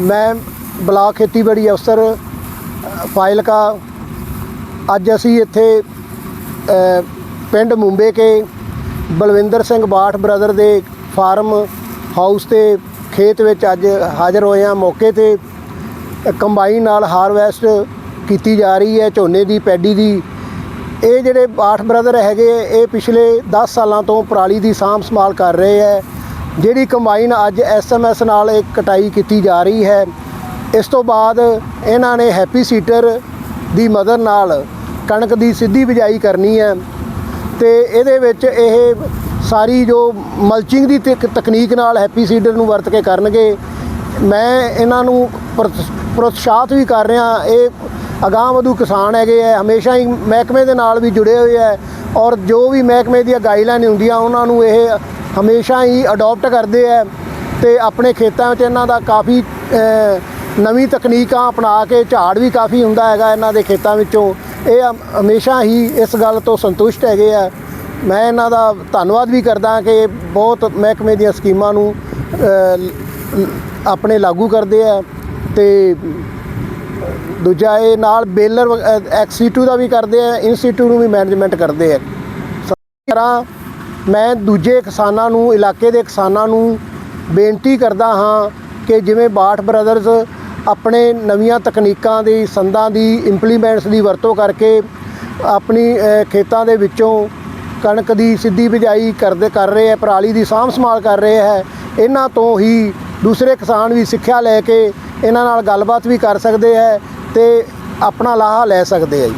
ਮੈਂ ਬਲਾਕ ਖੇਤੀਬਾੜੀ ਅਫਸਰ ਫਾਇਲਕਾ। ਅੱਜ ਅਸੀਂ ਇੱਥੇ ਪਿੰਡ ਮੁੰਬੇ ਕੇ ਬਲਵਿੰਦਰ ਸਿੰਘ ਬਾਠ ਬ੍ਰਦਰ ਦੇ ਫਾਰਮ ਹਾਊਸ ਤੇ ਖੇਤ ਵਿੱਚ ਅੱਜ ਹਾਜ਼ਰ ਹੋਏ ਹਾਂ। ਮੌਕੇ ਤੇ ਕੰਬਾਈਨ ਨਾਲ ਹਾਰਵੈਸਟ ਕੀਤੀ ਜਾ ਰਹੀ ਹੈ, ਝੋਨੇ ਦੀ, ਪੈਡੀ ਦੀ। ਇਹ ਜਿਹੜੇ ਬਾਠ ਬ੍ਰਦਰ ਹੈਗੇ ਇਹ ਪਿਛਲੇ 10 ਸਾਲਾਂ ਤੋਂ ਪਰਾਲੀ ਦੀ ਸਾਂਭ ਸੰਭਾਲ ਕਰ ਰਹੇ ਹੈ। ਜਿਹੜੀ ਕੰਬਾਈਨ ਅੱਜ ਐਸਐਮਐਸ ਨਾਲ ਇੱਕ ਕਟਾਈ ਕੀਤੀ ਜਾ ਰਹੀ ਹੈ, ਇਸ ਤੋਂ ਬਾਅਦ ਇਹਨਾਂ ਨੇ ਹੈਪੀ ਸੀਟਰ ਦੀ ਮਦਦ ਨਾਲ ਕਣਕ ਦੀ ਸਿੱਧੀ ਬਿਜਾਈ ਕਰਨੀ ਹੈ ਤੇ ਇਹਦੇ ਵਿੱਚ ਇਹ ਸਾਰੀ ਜੋ ਮਲਚਿੰਗ ਦੀ ਤਕ- ਤਕਨੀਕ ਨਾਲ ਹੈਪੀ ਸੀਡਰ ਨੂੰ ਵਰਤ ਕੇ ਕਰਨਗੇ। ਮੈਂ ਇਹਨਾਂ ਨੂੰ ਪ੍ਰੋਤ- ਪ੍ਰੋਤਸ਼ਾਹਿਤ ਵੀ ਕਰ ਰਿਹਾ, ਇਹ ਅਗਾਂਹ ਵਧੂ ਕਿਸਾਨ ਹੈਗੇ ਆ ਹਮੇਸ਼ਾ ਹੀ ਮਹਿਕਮੇ ਦੇ ਨਾਲ ਵੀ ਜੁੜੇ ਹੋਏ ਆ ਔਰ ਜੋ ਵੀ ਮਹਿਕਮੇ ਦੀਆਂ ਗਾਈਡਲਾਈਨ ਹੁੰਦੀਆਂ, ਉਹਨਾਂ ਨੂੰ ਇਹ ਹਮੇਸ਼ਾ ਹੀ ਅਡਾਪਟ ਕਰਦੇ ਆ ਤੇ ਆਪਣੇ ਖੇਤਾਂ ਵਿੱਚ ਇਹਨਾਂ ਦਾ ਕਾਫੀ ਨਵੀਂ ਤਕਨੀਕਾਂ ਅਪਣਾ ਕੇ ਝਾੜ ਵੀ ਕਾਫੀ ਹੁੰਦਾ ਹੈਗਾ ਇਹਨਾਂ ਦੇ ਖੇਤਾਂ ਵਿੱਚੋਂ। ਇਹ ਹਮੇਸ਼ਾ ਹੀ ਇਸ ਗੱਲ ਤੋਂ ਸੰਤੁਸ਼ਟ ਹੈਗੇ ਆ। ਮੈਂ ਇਹਨਾਂ ਦਾ ਧੰਨਵਾਦ ਵੀ ਕਰਦਾ ਕਿ ਬਹੁਤ ਮਹਿਕਮੇ ਦੀਆਂ ਸਕੀਮਾਂ ਨੂੰ ਆਪਣੇ ਲਾਗੂ ਕਰਦੇ ਆ ਤੇ ਦੂਜਾ ਇਹ ਨਾਲ ਬੇਲਰ ਐਕਸੀਟੂ ਦਾ ਵੀ ਕਰਦੇ ਆ ਇੰਸਟੀਟਿਊਟ ਨੂੰ ਵੀ ਮੈਨੇਜਮੈਂਟ ਕਰਦੇ ਆ। ਇਸ ਤਰ੍ਹਾਂ ਮੈਂ ਦੂਜੇ ਕਿਸਾਨਾਂ ਨੂੰ, ਇਲਾਕੇ ਦੇ ਕਿਸਾਨਾਂ ਨੂੰ ਬੇਨਤੀ ਕਰਦਾ ਹਾਂ ਕਿ ਜਿਵੇਂ ਬਾਠ ਬ੍ਰਦਰਜ਼ ਆਪਣੇ ਨਵੀਆਂ ਤਕਨੀਕਾਂ ਦੀ, ਸੰਦਾਂ ਦੀ ਇੰਪਲੀਮੈਂਟਸ ਦੀ ਵਰਤੋਂ ਕਰਕੇ ਆਪਣੀ ਖੇਤਾਂ ਦੇ ਵਿੱਚੋਂ ਕਣਕ ਦੀ ਸਿੱਧੀ ਬਿਜਾਈ ਕਰਦੇ, ਕਰ ਰਹੇ ਹੈ, ਪਰਾਲੀ ਦੀ ਸਾਂਭ ਸੰਭਾਲ ਕਰ ਰਹੇ ਹੈ, ਇਹਨਾਂ ਤੋਂ ਹੀ ਦੂਸਰੇ ਕਿਸਾਨ ਵੀ ਸਿੱਖਿਆ ਲੈ ਕੇ ਇਹਨਾਂ ਨਾਲ ਗੱਲਬਾਤ ਵੀ ਕਰ ਸਕਦੇ ਹੈ ਤੇ ਆਪਣਾ ਲਾਹਾ ਲੈ ਸਕਦੇ ਹੈ ਜੀ।